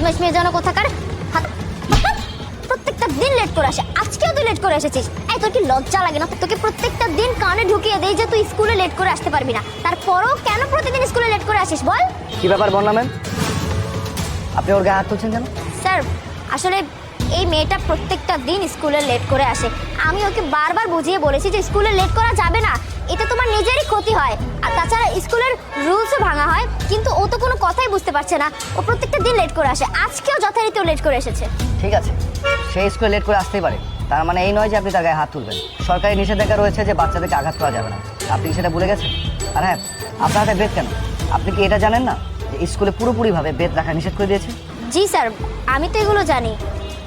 বদমাইশ মেয়ে যেন কোথাকার প্রত্যেকটা দিন লেট করে আসে। আজকেও তুই লেট করে এসেছিস। এই তোর কি লজ্জা লাগে না? তোকে প্রত্যেকটা দিন কানে ঢুকিয়ে দেই যে তুই স্কুলে লেট করে আসতে পারবি না। তারপরও কেন প্রতিদিন স্কুলে লেট করে আসিস? বল। কি ব্যাপার বন্যা ম্যাম? আপনি ওর গায়ে হাত তুলছেন কেন? স্যার আসলে এই মেয়েটা প্রত্যেকটা দিন স্কুলে লেট করে আসে। আমি ওকে বারবার বুঝিয়ে বলেছি যে স্কুলে লেট করা যাবে না। এতে তোমার নিজেরই ক্ষতি হয়। আর তাছাড়া স্কুলের রুলসও ভাঙা হয়। কিন্তু ও তো কোনো কথাই বুঝতে পারছে না। ও প্রত্যেকটা দিন লেট করে আসে। আজকেও যথারীতি ও লেট করে এসেছে। ঠিক আছে। সে স্কুলে লেট করে আসতেই পারে। তার মানে এই নয় যে আপনি তার গায়ে হাত তুলবেন। সরকারি নিষেধাজ্ঞা রয়েছে যে বাচ্চাদেরকে আঘাত করা যাবে না। আপনি কি সেটা ভুলে গেছেন? আর হ্যাঁ আপনার হাতে বেদ কেন? আপনি কি এটা জানেন না যে স্কুলে পুরোপুরিভাবে বেদ রাখা নিষেধ করে দিয়েছে? জি স্যার আমি তো এগুলো জানি।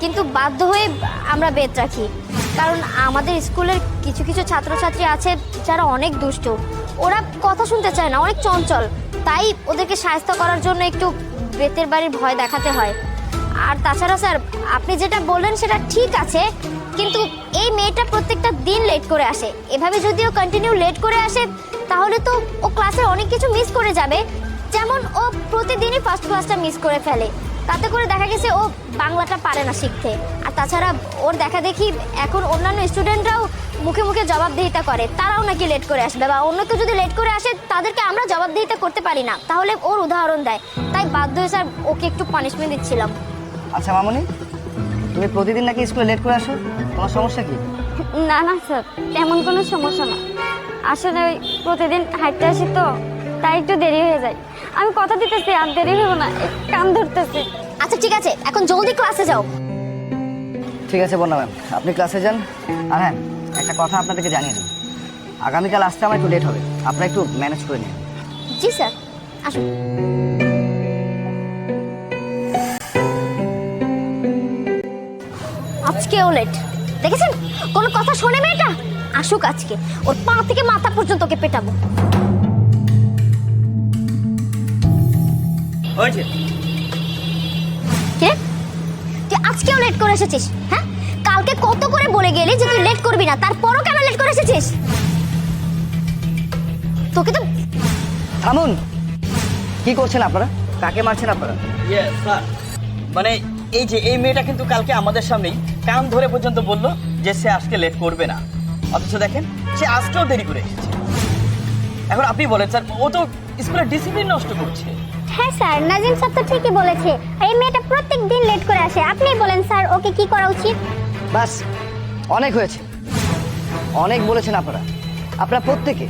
কিন্তু বাধ্য হয়ে আমরা বেদ রাখি। কারণ আমাদের স্কুলের কিছু কিছু ছাত্রছাত্রী আছে যারা অনেক দুষ্ট। ওরা কথা শুনতে চায় না, অনেক চঞ্চল। তাই ওদেরকে সাহায্য করার জন্য একটু বেতের বাড়ির ভয় দেখাতে হয়। আর তাছাড়া স্যার, আপনি যেটা বললেন সেটা ঠিক আছে, কিন্তু এই মেয়েটা প্রত্যেকটা দিন লেট করে আসে। এভাবে যদি ও কন্টিনিউ লেট করে আসে, তাহলে তো ও ক্লাসে অনেক কিছু মিস করে যাবে। যেমন ও প্রতিদিনই ফার্স্ট ক্লাসটা মিস করে ফেলে। তাতে করে দেখা গেছে ও বাংলাটা পারে না শিখতে। আর তাছাড়া ওর দেখা দেখি এখন অন্যান্য স্টুডেন্টরাও মুখে মুখে জবাবদিহিতা করে। তারাও নাকি লেট করে আসবে বা অন্য কেউ যদি লেট করে আসে তাদেরকে আমরা জবাবদিহিতা করতে পারি না। তাহলে ওর উদাহরণ দেয়। তাই বাধ্য হয়ে স্যার ওকে একটু পানিশমেন্ট দিচ্ছিলাম। আচ্ছা মামনি তুমি প্রতিদিন নাকি স্কুলে লেট করে আসো? তোমার সমস্যা কি? না না স্যার। তেমন কোনো সমস্যা না। আসলে প্রতিদিন হাঁটতে আসি তো। তাই একটু দেরি হয়ে যায়। আমি কথা দিতেছি আর দেরি হব না কান ধরতেছি। আচ্ছা ঠিক আছে এখন জলদি ক্লাসে যাও। ঠিক আছে বন্যা ম্যাম আপনি ক্লাসে যান। আর হ্যাঁ একটা কথা আপনাদেরকে জানিয়ে দিই। আগামীকাল আসতে আমার একটু লেট হবে। আপনারা একটু ম্যানেজ করে নিন। জি স্যার আসুন। আজকেও লেট দেখেছেন? কোনো কথা শোনে মেয়েটা? আসুক আজকে। ওর পা থেকে মাথা পর্যন্ত ওকে পেটাবো। হয়েছে? কে? তুই আজকেও লেট করে এসেছিস হ্যাঁ? কালকে কত করে বলে গেলি যে তুই লেট করবি না? তারপরও কেন লেট করে এসেছিস? তোকে তো থামুন। কি করছেন আপনারা? কাকে মারছেন আপনারা? ইয়ে স্যার মানে এই যে এই মেয়েটা কিন্তু কালকে আমাদের সামনেই কান ধরে পর্যন্ত বলল যে সে আজকে লেট করবে না। অথচ দেখেন সে আজকেও দেরি করে এসেছে। এখন আপনি বলেন স্যার ও তো স্কুলের ডিসিপ্লিন নষ্ট করছে। হ্যাঁ স্যার নাজিম স্যার তো ঠিকই বলেছে। আর এই মেয়েটা প্রত্যেক দিন লেট করে আসে। আপনি বলেন স্যার ওকে কি করা উচিত? বাস অনেক হয়েছে। অনেক বলেছেন আপনারা। আপনারা প্রত্যেকে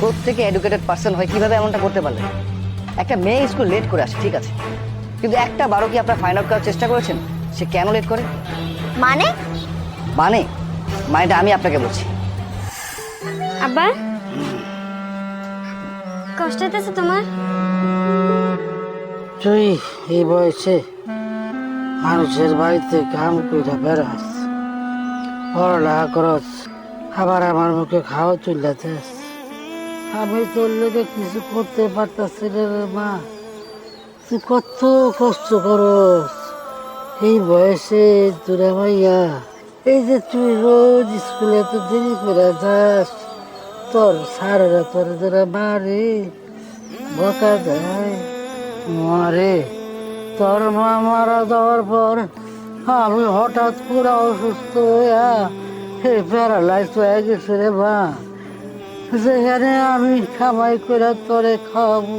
প্রত্যেকে এডুকেটেড পার্সন হয় কীভাবে এমনটা করতে পারলেন? একটা মেয়ে স্কুল লেট করে আসে ঠিক আছে? কিন্তু একটা বারো কি আপনারা ফাইন্ড আউট করার চেষ্টা করেছেন? সে কেন লেট করে? মানে? মানে মানেটা আমি আপনাকে বলছি। আব্বা কষ্ট হইতেছে তোমার? তুই এই বয়সে মানুষের বাড়িতে কাম কইরা বেড়াস, পড়ালেখা করস, আবার আমার মুখে খাওয়া চুলাতেস আমি তোর লেগে কিছু করতে পারতাছি না রে মা। তুই কত কষ্ট করস। এই বয়সে তোরা মাইয়া, এই যে তুই রোজ স্কুলে তো দেরি করে যাস, তোর সারেরা তোর তোরা মারে বকা দেয়। মারে। তোর মা মারা যাওয়ার পর আমি হঠাৎ পুরো অসুস্থ হইয়া প্যারালাইজ হয়ে গেছে রে মা। যেখানে আমি কামাই করে তোরে খাওয়াবো,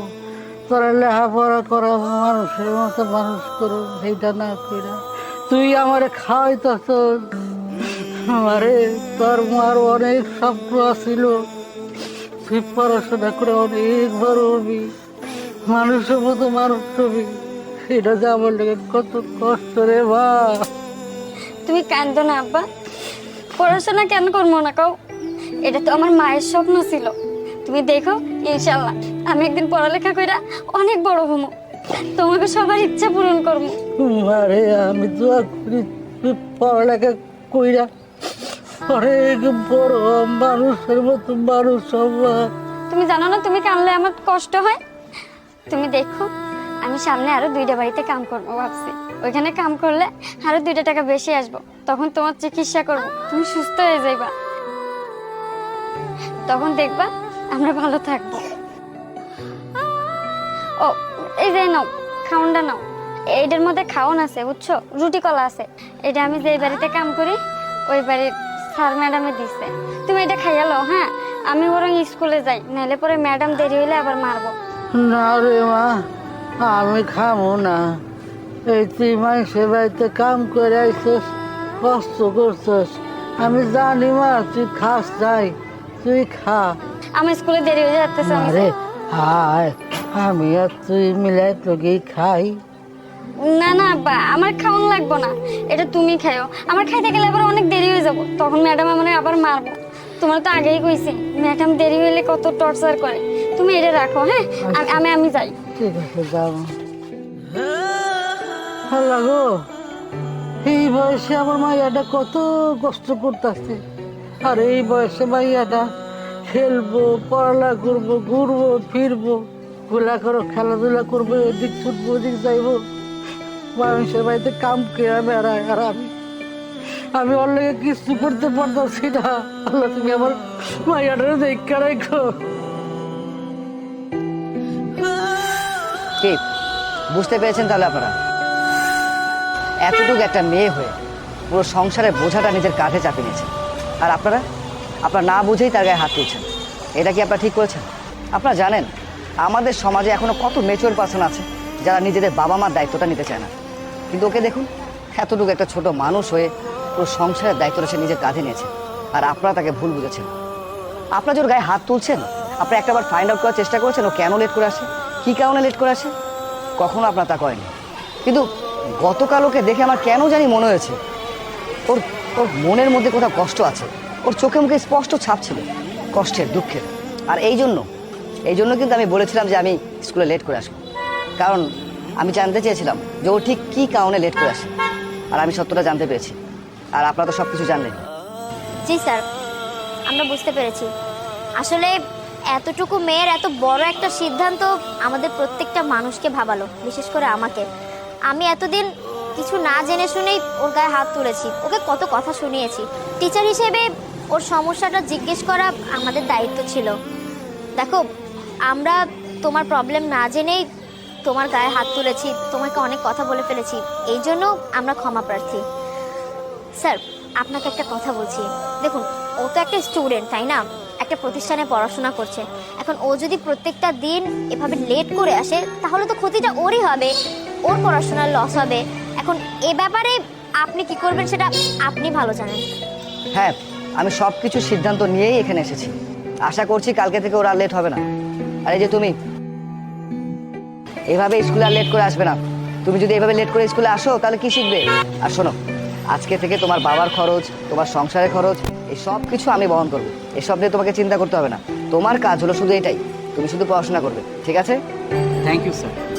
তোরা লেখাপড়া করাবো, মানুষের মতো মানুষ করো সেইটা না করে তুই আমার খাওয়াইতেছ। আমারে তোর মার অনেক স্বপ্ন আছিল তুই পড়াশোনা করে অনেক বড় হবি। মানুষের মতো মানুষ হবি এটা যে আমার লেগে কত কষ্ট রে মা। তুমি কান্দো না আব্বা। পড়াশোনা কেন করব না কাউ এটা তো আমার মায়ের স্বপ্ন ছিল। তুমি দেখো ইনশাল্লাহ আমি একদিন পড়ালেখা কইরা অনেক বড় হব। তোমাকে সবার ইচ্ছা পূরণ করব। আরে আমি তো পড়ালেখা কইরা অনেক বড় মানুষের মতো মানুষ তুমি জানো না তুমি কানলে আমার কষ্ট হয়? তুমি দেখো, আমি সামনে আরও দুইটা বাড়িতে কাম করব ভাবছি। ওইখানে কাম করলে আরও দুইটা টাকা বেশি আসব। তখন তোমার চিকিৎসা করব। তুমি সুস্থ হয়ে যাইবা। তখন দেখবা আমরা ভালো থাকব। ও, এই যে নাও খাউন্ডা নাও। এইটার মধ্যে খাওয়ান আছে, বুঝছ? রুটি কলা আছে। এটা আমি যেই বাড়িতে কাম করি, ওই বাড়ির স্যার ম্যাডামে দিছে। তুমি এটা খাইয়া লও হ্যাঁ? আমি বরং স্কুলে যাই নাহলে পরে ম্যাডাম দেরি হইলে আবার মারবো। না রে মা আমি খামো না। এই তুই মানুষের বাড়িতে কাম করে আইসিস কষ্ট করছিস। আমি জানি মা তুই খাস যাই তুই খা। আমার স্কুলে দেরি হয়ে যাচ্ছে আরে হায় আমি আর তুই মিলাই তোকে খাই। না না আব্বা আমার খাওয়ান লাগবো না। এটা তুমি খাইও আমার খাইতে গেলে আবার অনেক দেরি হয়ে যাব। তখন ম্যাডাম আমার আবার মারবো। তোমার তো আগেই কইছি ম্যাডাম দেরি হইলে কত টর্চার করে। তুমি এটা রাখো হ্যাঁ? আমি- আমি যাই। ঠিক আছে, যাও। ভালো গো, এই বয়সে আমার মাইয়াটা কত কষ্ট করতেছে। আর এই বয়সে মাইয়াটা খেলব পড়ালা করব, ঘুরবো, ফিরবো গোলা করো খেলাধুলা করব, এদিক ছুটবো ওদিক যাইবো। মানুষের বাড়িতে কাম কেরা বেড়ায় আর আমি। আমি ওর লেগে কিছু করতে পারতাছি না। আল্লাহ তুমি আমার মাইয়াটারে দেখা রাখো। কি বুঝতে পেরেছেন তাহলে আপনারা? এতটুকু একটা মেয়ে হয়ে পুরো সংসারের বোঝাটা নিজের কাঁধে চাপিয়ে নিয়েছে আর আপনারা? আপনারা না বুঝেই তার গায়ে হাত তুলছেন। এটা কি আপনারা ঠিক করেছেন? আপনারা জানেন, আমাদের সমাজে এখনও কত মেচুর পার্সন আছে যারা নিজেদের বাবা মার দায়িত্বটা নিতে চায় না। কিন্তু ওকে দেখুন, এতটুকু একটা ছোট মানুষ হয়ে পুরো সংসারের দায়িত্বটা সে নিজের কাঁধে নিয়েছে। আর আপনারা তাকে ভুল বুঝেছেন। আপনারা ওর গায়ে হাত তুলছেন আপনি একটাবার ফাইন্ড আউট করার চেষ্টা করেছেন ও কেন লেট করে আসে? কী কারণে লেট করে আসে? কখনো আপনারা তা করেনি। কিন্তু গতকাল ওকে দেখে আমার কেন জানি মনে হয়েছে। ওর ওর মনের মধ্যে কোথাও কষ্ট আছে। ওর চোখে মুখে স্পষ্ট ছাপ ছিল, কষ্টের, দুঃখের। আর এই জন্য এই জন্য কিন্তু আমি বলেছিলাম যে আমি স্কুলে লেট করে আসব। কারণ আমি জানতে চেয়েছিলাম যে ও ঠিক কী কারণে লেট করে আসে। আর আমি সত্যটা জানতে পেরেছি। আর আপনারা তো সব কিছু জানলেন। জি, স্যার। আমরা বুঝতে পেরেছি। আসলে এতটুকু মেয়ের এত বড় একটা সিদ্ধান্ত আমাদের প্রত্যেকটা মানুষকে ভাবালো, বিশেষ করে আমাকে। আমি এতদিন কিছু না জেনে শুনেই ওর গায়ে হাত তুলেছি, ওকে কত কথা শুনিয়েছি। টিচার হিসেবে ওর সমস্যাটা জিজ্ঞেস করা আমাদের দায়িত্ব ছিল। দেখো, আমরা তোমার প্রবলেম না জেনেই তোমার গায়ে হাত তুলেছি, তোমাকে অনেক কথা বলে ফেলেছি, এই জন্য আমরা ক্ষমা প্রার্থী। স্যার, আপনাকে একটা কথা বলছি। দেখুন, ও তো একটা স্টুডেন্ট তাই না? একটা প্রতিষ্ঠানে পড়াশোনা করছে। এখন ও যদি প্রত্যেকটা দিন এভাবে লেট করে আসে, তাহলে তো ক্ষতিটা ওরই হবে। ওর পড়াশোনার লস হবে। এখন এ ব্যাপারে আপনি কি করবেন সেটা আপনি ভালো জানেন। হ্যাঁ আমি সব কিছু সিদ্ধান্ত নিয়েই এখানে এসেছি। আশা করছি কালকে থেকে ওরা লেট হবে না। আর যে তুমি, এভাবে স্কুলে আর লেট করে আসবে না। তুমি যদি এভাবে লেট করে স্কুলে আসো, তাহলে কি শিখবে? আর শোনো, আজকে থেকে তোমার বাবার খরচ, তোমার সংসারের খরচ এই সব কিছু আমি বহন করব। এসব নিয়ে তোমাকে চিন্তা করতে হবে না। তোমার কাজ হলো শুধু এটাই। তুমি শুধু পড়াশোনা করবে। ঠিক আছে? Thank you sir